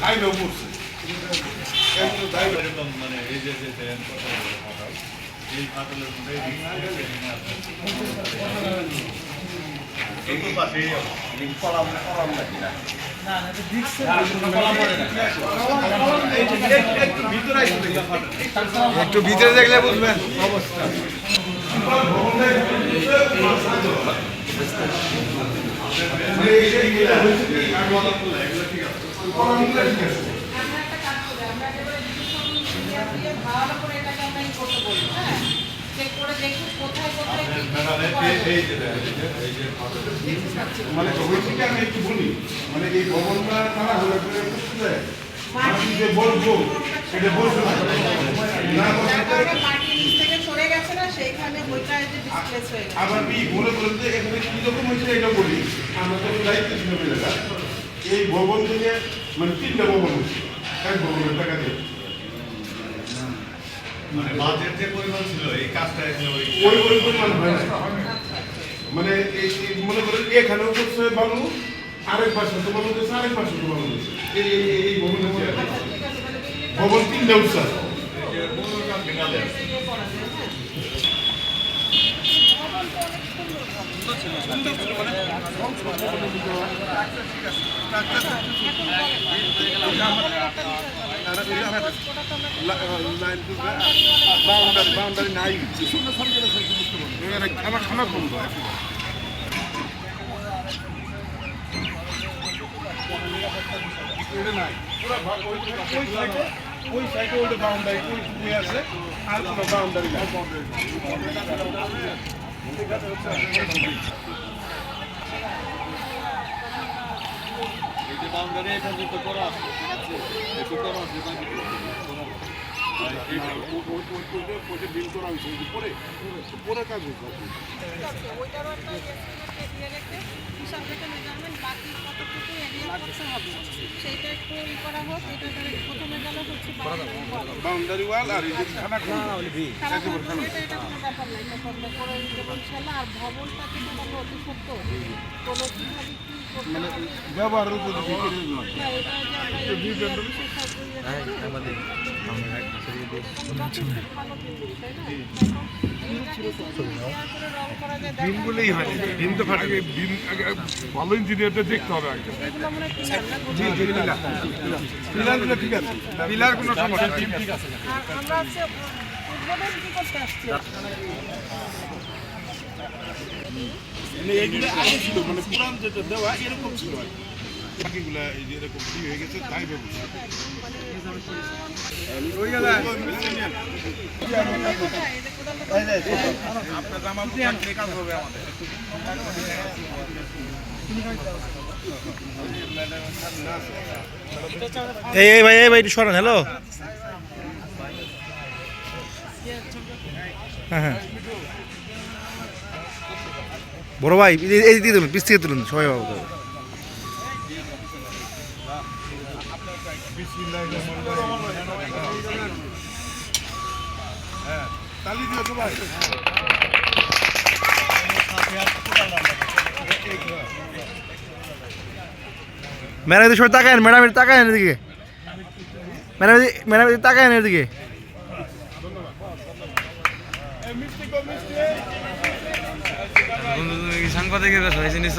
গাইলেও পড়ছে তাই এরকম মানে এই যে যে এই ফাটলের আছে, আছে। আছে। একটু ভিতরে দেখলে বুঝবেন আমরা একটা কাজ করতে করতে। মানে একটু বলি মানে এই ভবনটা তারা হলে করতে আমি যে বলব সেটা বলব না। আবার কি মনে করেন এখানে কি রকম এটা বলি এই ভবন থেকে মানে তিনটা ভবন হচ্ছে এক ভবনের টাকা দিয়ে। মানে বাজেট যে পরিমাণ ছিল এই কাজটা ওই ওই পরিমাণ মানে এই মনে করেন এখানেও করছে বালু আরেক পাশে তো বালু দিয়েছে আরেক পাশে তো বালু দিয়েছে। এই ভবনের ভবন তিনটা উঠছে আছে। এই যে খানা খানা বন্ধ নাই ওই সাইডে ওই বাউন্ডারি ওই ওই আছে আর কোনো বাউন্ডারি নাই যে boundary এটা কিন্তু করা আছে, ঠিক আছে? একটু করা আছে, বাকি। বিল করা হয়েছে ঠিক আছে, ওইটারও একটা estimate দিয়ে রেখে, হিসাব রেখে measurement বাকি কতটুকু area করতে হবে। সেইটা একটু ই করা হোক, এটা প্রথমে গেল হচ্ছে বাউন্ডারি ওয়াল আর খানা খানা খারাপ হবে এটা, এটা কোনো ব্যাপার না, এটা করলে করে দেবো ইনশাল্লাহ। আর ভবনটা কিন্তু বলল অতি সত্য। কোনো কীভাবে কি মানে হবে। ব্যবহারের আমরা তাই না? বিমগুলোই হয়। বিম তো ফাটে আগে ভালো ইঞ্জিনিয়ারটা দেখতে হবে আগে? জি জি পিলারগুলো ঠিক আছে। পিলার কোনো সমস্যা নেই। আর আমরা হচ্ছে উদ্বোধন কি করতে আসছি এইগুলো আগে ছিল মানে পুরান যেটা দেওয়া এরকম ছিল আর কি। বাকিগুলা এই যে এরকম কি হয়ে গেছে তাই ব্যবস্থা ওই গেল। এই এই ভাই এই ভাই সরেন হ্যালো হ্যাঁ হ্যাঁ। বড় ভাই, এই- দিকে তুলুন পিস থেকে তুলুন, সবাই বাবু তালি দিও তো ভাই ম্যাডাম সবাই তাকায়েন ম্যাডাম তাকায়েন এদিকে। ম্যাডাম ম্যাডাম তাকায়েন এদিকে। সাংবাদিকের হয়েছে নিস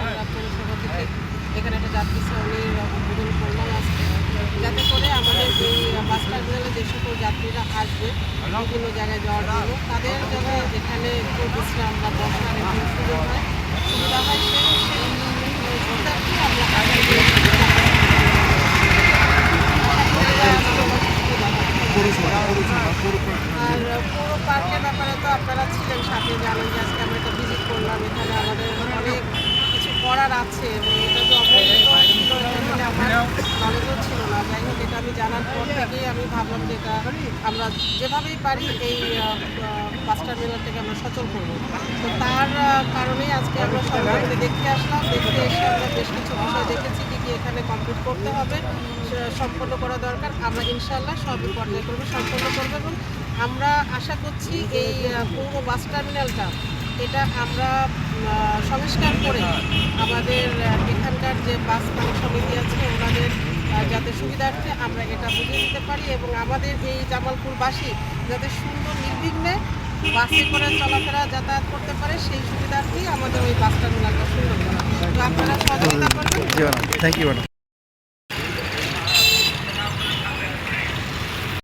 আমরা পৌরসভা থেকে এখানে একটা যাত্রী শ্রেণির উদ্বোধন করলাম আজকে যাতে করে আমাদের যে বাস টার্মিনালে যে সকল যাত্রীরা বিভিন্ন জায়গায় যাওয়ার জন্য। তাদের জন্য যেখানে একটু বিশ্রাম বা বসার একটু সুযোগ হয়, সুবিধা হয় আমরা পুরো পার্কের ব্যাপারে তো আপনারা ছিলেন সাথে জানেন যে আজকে ভিজিট করলাম। এখানে আমাদের অনেক কিছু করার আছে এবং এটা যে অবহেলিত ছিল এখানে আমার নলেজও ছিল না যাই হোক এটা আমি জানার পর থেকেই আমি ভাবলাম যে এটা আমরা যেভাবেই পারি এই বাস টার্মিনালটাকে আমরা সচল করব। তো তার কারণেই আজকে আমরা সবাইকে দেখতে আসলাম। দেখতে এসে আমরা বেশ কিছু বিষয় দেখেছি, কি কি এখানে কমপ্লিট করতে হবে সম্পন্ন করা দরকার। আমরা ইনশাল্লাহ সবই পর্যায়ক্রমে সম্পন্ন করব এবং আমরা আশা করছি এই পৌর বাস টার্মিনালটা, এটা আমরা সংস্কার করে আমাদের এখানকার যে বাস সমিতি আছে, ওনাদের যাতে সুবিধার্থে আমরা এটা বুঝে নিতে পারি এবং আমাদের এই জামালপুরবাসী যাতে সুন্দর নির্বিঘ্নে বাসে করে চলাফেরা যাতায়াত করতে পারে, সেই সুবিধার্থেই আমাদের ওই বাস টার্মিনালটা সুন্দর করা আপনারা সহযোগিতা করবেন। Thank you